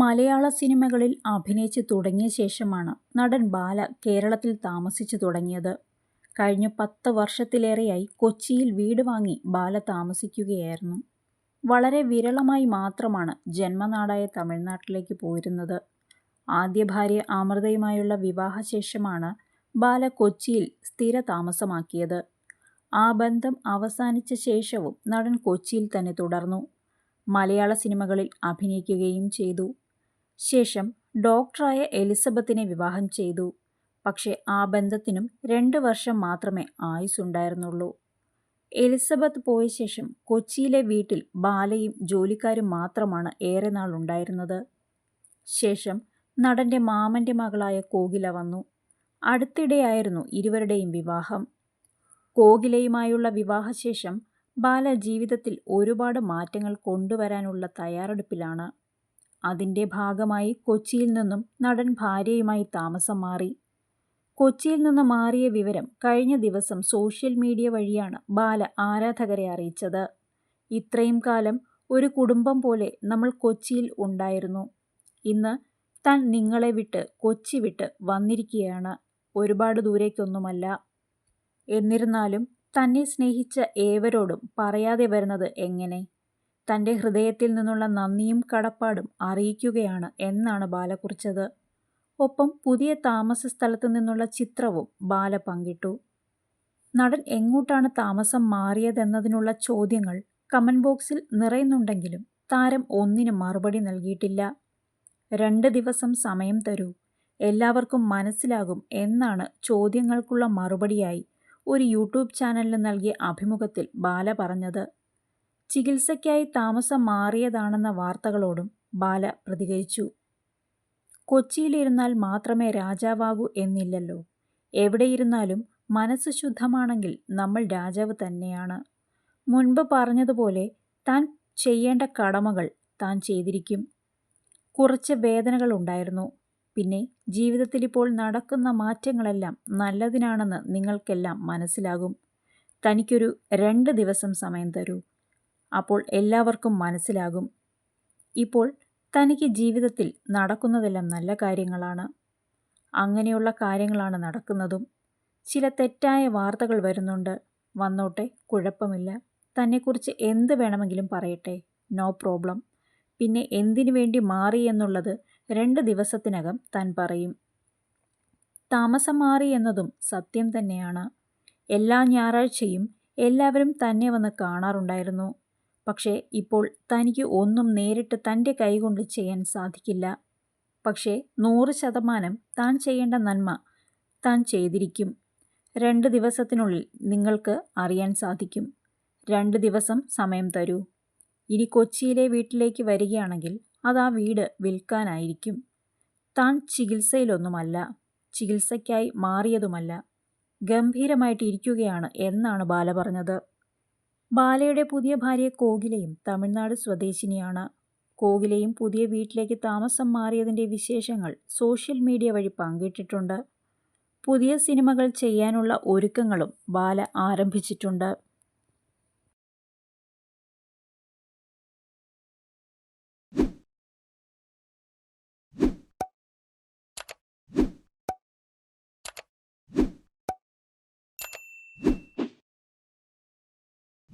മലയാള സിനിമകളിൽ അഭിനയിച്ചു തുടങ്ങിയ ശേഷമാണ് നടൻ ബാല കേരളത്തിൽ താമസിച്ചു തുടങ്ങിയത്. കഴിഞ്ഞ പത്ത് വർഷത്തിലേറെയായി കൊച്ചിയിൽ വീട് വാങ്ങി ബാല താമസിക്കുകയായിരുന്നു. വളരെ വിരളമായി മാത്രമാണ് ജന്മനാടായ തമിഴ്നാട്ടിലേക്ക് പോയിരുന്നത്. ആദ്യ ഭാര്യ അമൃതയുമായുള്ള വിവാഹശേഷമാണ് ബാല കൊച്ചിയിൽ സ്ഥിര താമസമാക്കിയത് ആ ബന്ധം അവസാനിച്ച ശേഷവും നടൻ കൊച്ചിയിൽ തന്നെ തുടർന്നു. മലയാള സിനിമകളിൽ അഭിനയിക്കുകയും ചെയ്തു. ശേഷം ഡോക്ടറായ എലിസബത്തിനെ വിവാഹം ചെയ്തു. പക്ഷേ ആ ബന്ധത്തിനും രണ്ട് വർഷം മാത്രമേ ആയുസ്സുണ്ടായിരുന്നുള്ളൂ. എലിസബത്ത് പോയ ശേഷം കൊച്ചിയിലെ വീട്ടിൽ ബാലയും ജോലിക്കാരും മാത്രമാണ് ഏറെനാൾ ഉണ്ടായിരുന്നത്. ശേഷം നടന്റെ മാമന്റെ മകളായ കോകില വന്നു. അടുത്തിടെയായിരുന്നു ഇരുവരുടെയും വിവാഹം. കോകിലയുമായുള്ള വിവാഹശേഷം ബാല ജീവിതത്തിൽ ഒരുപാട് മാറ്റങ്ങൾ കൊണ്ടുവരാനുള്ള തയ്യാറെടുപ്പിലാണ്. അതിന്റെ ഭാഗമായി കൊച്ചിയിൽ നിന്നും നടൻ ഭാര്യയുമായി താമസം മാറി. കൊച്ചിയിൽ നിന്ന് മാറിയ വിവരം കഴിഞ്ഞ ദിവസം സോഷ്യൽ മീഡിയ വഴിയാണ് ബാല ആരാധകരെ അറിയിച്ചത്. ഇത്രയും കാലം ഒരു കുടുംബം പോലെ നമ്മൾ കൊച്ചിയിൽ ഉണ്ടായിരുന്നു. ഇന്ന് താൻ നിങ്ങളെ വിട്ട് കൊച്ചി വിട്ട് വന്നിരിക്കുകയാണ്. ഒരുപാട് ദൂരേക്കൊന്നുമല്ല. എന്നിരുന്നാലും തന്നെ സ്നേഹിച്ച ഏവരോടും പറയാതെ വരുന്നത് എങ്ങനെ? തന്റെ ഹൃദയത്തിൽ നിന്നുള്ള നന്ദിയും കടപ്പാടും അറിയിക്കുകയാണ് എന്നാണ് ബാല കുറിച്ചത്. ഒപ്പം പുതിയ താമസ സ്ഥലത്തു നിന്നുള്ള ചിത്രവും ബാല പങ്കിട്ടു. നടൻ എങ്ങോട്ടാണ് താമസം മാറിയതെന്നതിനുള്ള ചോദ്യങ്ങൾ കമന്റ് ബോക്സിൽ നിറയുന്നുണ്ടെങ്കിലും താരം ഒന്നിനും മറുപടി നൽകിയിട്ടില്ല. രണ്ട് ദിവസം സമയം തരൂ, എല്ലാവർക്കും മനസ്സിലാകും എന്നാണ് ചോദ്യങ്ങൾക്കുള്ള മറുപടിയായി ഒരു യൂട്യൂബ് ചാനലിന് നൽകിയ അഭിമുഖത്തിൽ ബാല പറഞ്ഞത്. ചികിത്സയ്ക്കായി താമസം മാറിയതാണെന്ന വാർത്തകളോടും ബാല പ്രതികരിച്ചു. കൊച്ചിയിലിരുന്നാൽ മാത്രമേ രാജാവാകൂ എന്നില്ലല്ലോ. എവിടെയിരുന്നാലും മനസ്സ് ശുദ്ധമാണെങ്കിൽ നമ്മൾ രാജാവ് തന്നെയാണ്. മുൻപ് പറഞ്ഞതുപോലെ താൻ ചെയ്യേണ്ട കടമകൾ താൻ ചെയ്തിരിക്കും. കുറച്ച് വേദനകൾ ഉണ്ടായിരുന്നു പിന്നെ ജീവിതത്തിൽ ഇപ്പോൾ നടക്കുന്ന മാറ്റങ്ങളെല്ലാം നല്ലതിനാണെന്ന് നിങ്ങൾക്കെല്ലാം മനസ്സിലാകും. തനിക്കൊരു രണ്ട് ദിവസം സമയം തരൂ, അപ്പോൾ എല്ലാവർക്കും മനസ്സിലാകും. ഇപ്പോൾ തനിക്ക് ജീവിതത്തിൽ നടക്കുന്നതെല്ലാം നല്ല കാര്യങ്ങളാണ്. അങ്ങനെയുള്ള കാര്യങ്ങളാണ് നടക്കുന്നതും. ചില തെറ്റായ വാർത്തകൾ വരുന്നുണ്ട്. വന്നോട്ടെ കുഴപ്പമില്ല. തന്നെക്കുറിച്ച് എന്ത് വേണമെങ്കിലും പറയട്ടെ. No problem. പിന്നെ എന്തിനു വേണ്ടി മാറി എന്നുള്ളത് രണ്ട് ദിവസത്തിനകം താൻ പറയും. താമസം മാറി എന്നതും സത്യം തന്നെയാണ്. എല്ലാ ഞായറാഴ്ചയും എല്ലാവരും തന്നെ വന്ന് കാണാറുണ്ടായിരുന്നു. പക്ഷേ ഇപ്പോൾ തനിക്ക് ഒന്നും നേരിട്ട് തന്റെ കൈകൊണ്ട് ചെയ്യാൻ സാധിക്കില്ല. പക്ഷേ നൂറ് ശതമാനം താൻ ചെയ്യേണ്ട നന്മ താൻ ചെയ്തിരിക്കും. രണ്ട് ദിവസത്തിനുള്ളിൽ നിങ്ങൾക്ക് അറിയാൻ സാധിക്കും. രണ്ട് ദിവസം സമയം തരൂ. ഇനി കൊച്ചിയിലെ വീട്ടിലേക്ക് വരികയാണെങ്കിൽ അത് ആ വീട് വിൽക്കാനായിരിക്കും. താൻ ചികിത്സയിലൊന്നുമല്ല. ചികിത്സയ്ക്കായി മാറിയതുമല്ല. ഗംഭീരമായിട്ട് ഇരിക്കുകയാണ് എന്നാണ് ബാല പറഞ്ഞത്. ബാലയുടെ പുതിയ ഭാര്യ കോകിലയും തമിഴ്നാട് സ്വദേശിനിയാണ്. കോകിലയും പുതിയ വീട്ടിലേക്ക് താമസം മാറിയതിന്റെ വിശേഷങ്ങൾ സോഷ്യൽ മീഡിയ വഴി പങ്കിട്ടിട്ടുണ്ട്. പുതിയ സിനിമകൾ ചെയ്യാനുള്ള ഒരുക്കങ്ങളും ബാല ആരംഭിച്ചിട്ടുണ്ട്.